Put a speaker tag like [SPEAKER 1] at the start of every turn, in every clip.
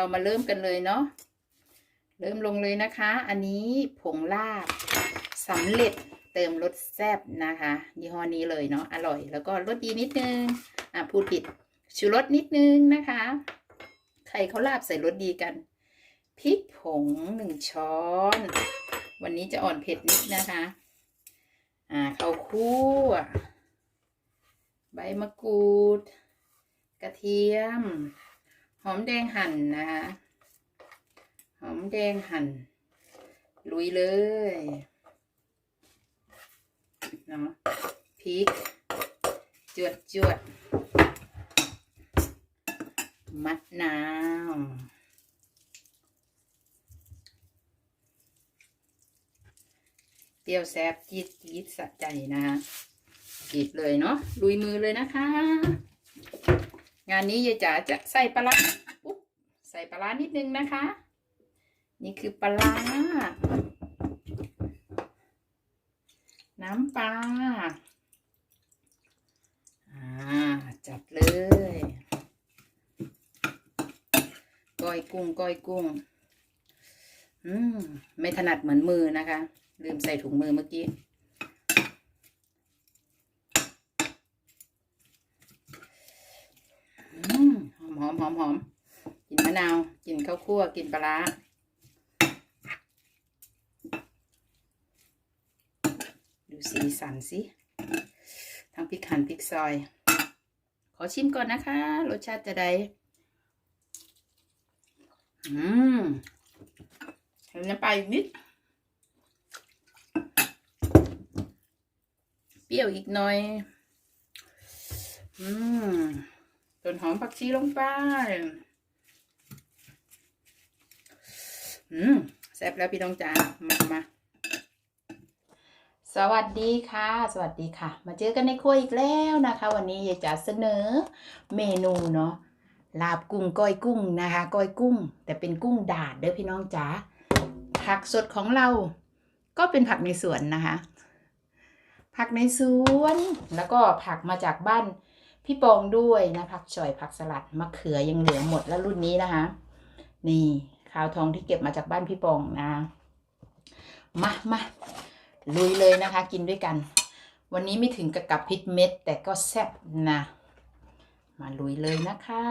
[SPEAKER 1] เรามาเริ่มกันเลยเนาะเริ่มลงเลยนะคะ อันนี้ผงลาบสำเร็จเติมรสแซ่บนะคะ ยี่ห้อนี้เลยเนาะอร่อย แล้วก็รสดีนิดนึงอะพูดผิดชูรสนิดนึงนะคะใครเขาลาบใส่รสดีกันพริกผงหนึ่งช้อน วันนี้จะอ่อนเผ็ดนิดนะคะ อ่าข้าวคั่วใบมะกรูด กระเทียม หอมแดงหั่นนะคะหอมแดงหั่น ลุยเลยเนาะพริก จวดจวดมะนาวเปรี้ยวแซ่บจี๊ดจี๊ดสะใจนะคะจีดเลยเนาะลุยมือเลยนะคะ งานนี้ยายจ๋าจะใส่ปลาร้าปุ๊บใส่ปลาร้านิดนึงนะคะ นี่คือปลาร้าน้ำปลาอ่าจัดเลยก้อยกุ้งก้อยกุ้ง อืม ไม่ถนัดเหมือนมือนะคะ ลืมใส่ถุงมือเมื่อกี้ อืม หอมหอมหอมหอมกินมะนาวกลิ่นข้าวคั่วกลิ่นปลาร้าดูสีสันสิทั้งพริกหั่นพริกซอย ขอชิมก่อนนะคะ รสชาติจะได้อืมเห็นน้ำปลาอีกนิด เปรี้ยวอีกหน่อย อืม ต้นหอมผักชีลงไปอืมแซ่บแล้วพี่น้องจ๋ามามาสวัสดีค่ะ สวัสดีค่ะ มาเจอกันในครัวอีกแล้วนะคะ วันนี้ยายจ๋าเสนอเมนูเนาะลาบกุ้งก้อยกุ้งนะคะก้อยกุ้ง แต่เป็นกุ้งดาดเด้อพี่น้องจ๋าผักสดของเรา ก็เป็นผักในสวนนะคะ ผักในสวนแล้วก็ผักมาจากบ้าน พี่ปองด้วยนะผักชอยผักสลัดมะเขือยังเหลือหมดแล้วรุ่นนี้นะคะ นี่ข้าวทองที่เก็บมาจากบ้านพี่ปองนะ มามาลุยเลยนะคะ กินด้วยกัน วันนี้ไม่ถึงกับกับพริกเม็ด แต่ก็แซ่บนะ มาลุยเลยนะคะ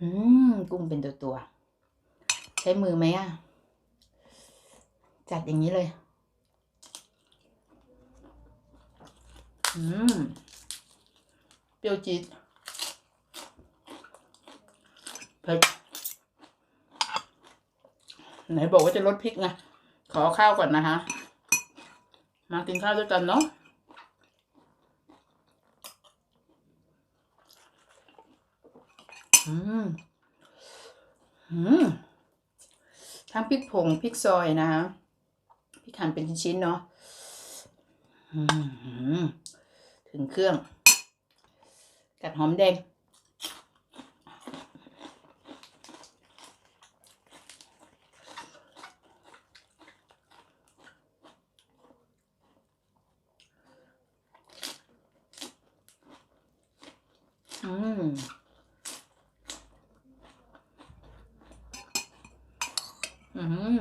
[SPEAKER 1] อืมกุ้งเป็นตัวตัว ใช้มือไหมอะ จัดอย่างนี้เลย อืม รี้ยวจี๊ดเผ็ดไหนบอกว่าจะลดพริกไงขอข้าวก่อนนะคะ มากินข้าวด้วยกันเนาะอืมอืมทั้งพริกผงพริกซอยนะคะพริกหั่นเป็นชิ้นๆเนาะถึงเครื่อง กัดหอมแดงอืม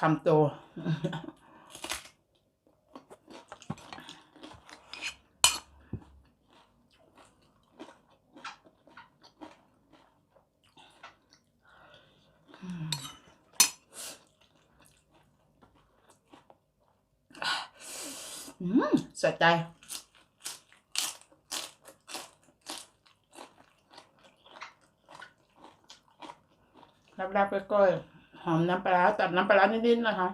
[SPEAKER 1] คำโต อืมสะใจรับๆไปก้อย หอมน้ำปลาตัดน้ำปลาร้านิดๆนะคะ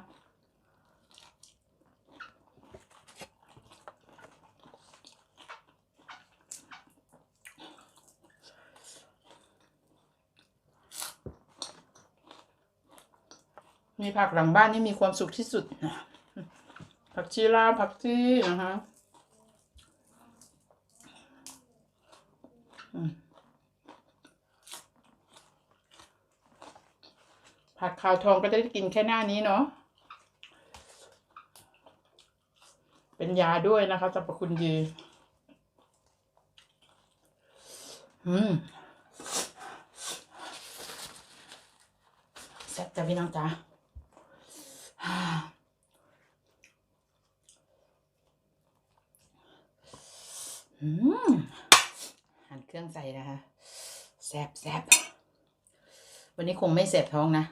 [SPEAKER 1] มีผักหลังบ้านนี่มีความสุขที่สุดนะผักชีลาวผักชีนะคะ อืม ผักขาวทองก็จะได้กินแค่หน้านี้เนาะ เป็นยาด้วยนะคะสรรพคุณดี อืมแซ่บจ้ะพี่น้องจ้าอืมหั่นเครื่องใส่นะคะ แซ่บแซ่บ วันนี้คงไม่เสบท้องนะ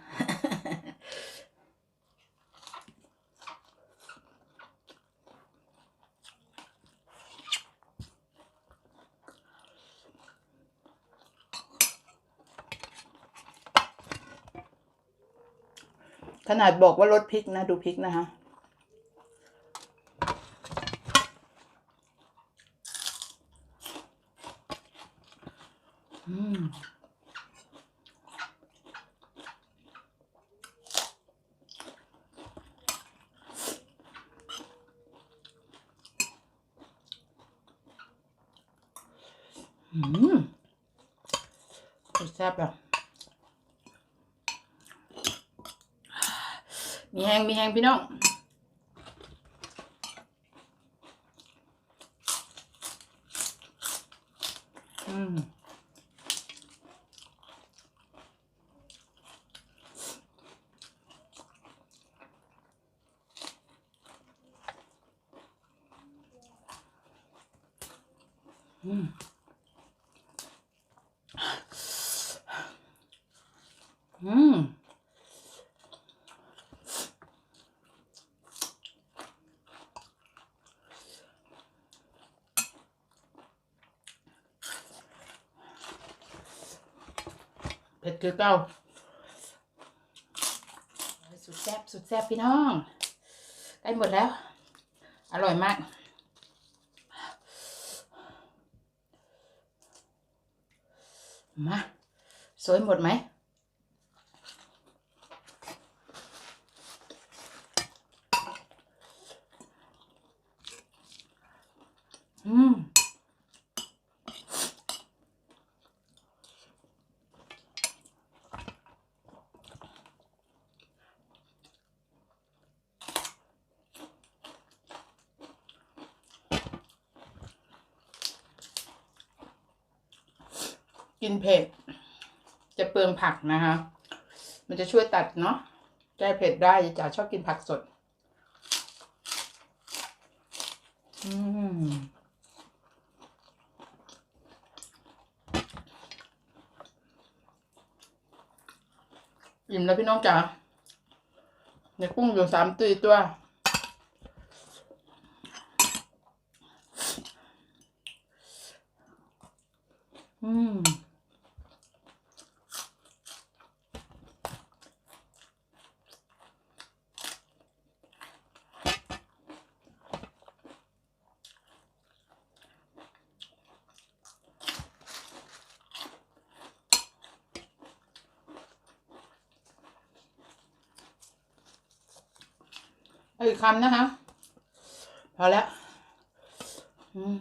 [SPEAKER 1] ขนาดบอกว่าลดพริกนะ ดูพริกนะคะ อืม อืมแซ่บอะมีแหงมีแหงพี่น้องอืมอืม อืมเผ็ดคือเก้าสุดแซ่บสุดแซ่บพี่น้องใกล้หมดแล้ว อร่อยมากมาสวยหมดไหม อืมกินเผ็ด จะเปลืองผักนะคะ มันจะช่วยตัดเนาะแก้เผ็ดได้จ๋าชอบกินผักสด อืม อิ่มแล้วพี่น้องจ๋าในกุ้งอยู่สามตีตัว อืม เอาอีกคำนะคะ พอแล้วอืม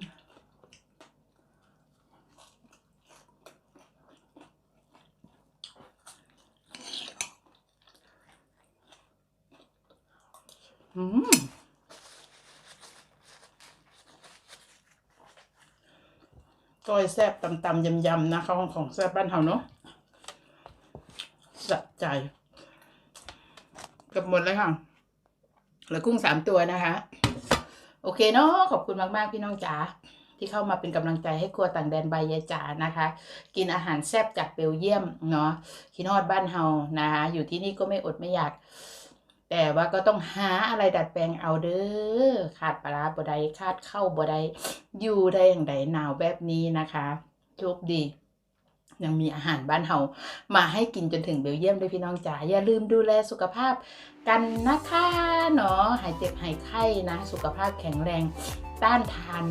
[SPEAKER 1] ก้อยแซ่บตำตำยำยำๆนะคะของของแซ่บบ้านเฮาเนาะสะใจ กับหมดเลยค่ะ เหลือกุ้งสามตัวนะคะ โอเคเนาะขอบคุณมาก ๆ พี่น้องจ๋าที่เข้ามาเป็นกำลังใจให้ครัวต่างแดนใบยายจ๋านะคะ กินอาหารแซ่บจากเบลเยียมเนาะคิดฮอดบ้านเฮานะคะอยู่ที่นี่ก็ไม่อดไม่อยาก แต่ว่าก็ต้องหาอะไรดัดแปลงเอาเด้อขาดปลาร้าบ่ได้ขาดเข้าบ่ได้อยู่ได้อย่างใดหนาวแบบนี้นะคะโชคดี ยังมีอาหารบ้านเฮามาให้กินจนถึงเบลเยียมด้วยพี่น้องจ๋าอย่าลืมดูแลสุขภาพกันนะคะเนาะหายเจ็บหายไข้นะ สุขภาพแข็งแรงต้านทาน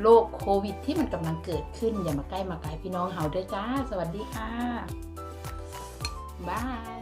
[SPEAKER 1] โรคโควิดที่มันกำลังเกิดขึ้น อย่ามาใกล้มาไกลพี่น้องเฮาด้วยจ้า สวัสดีค่ะบาย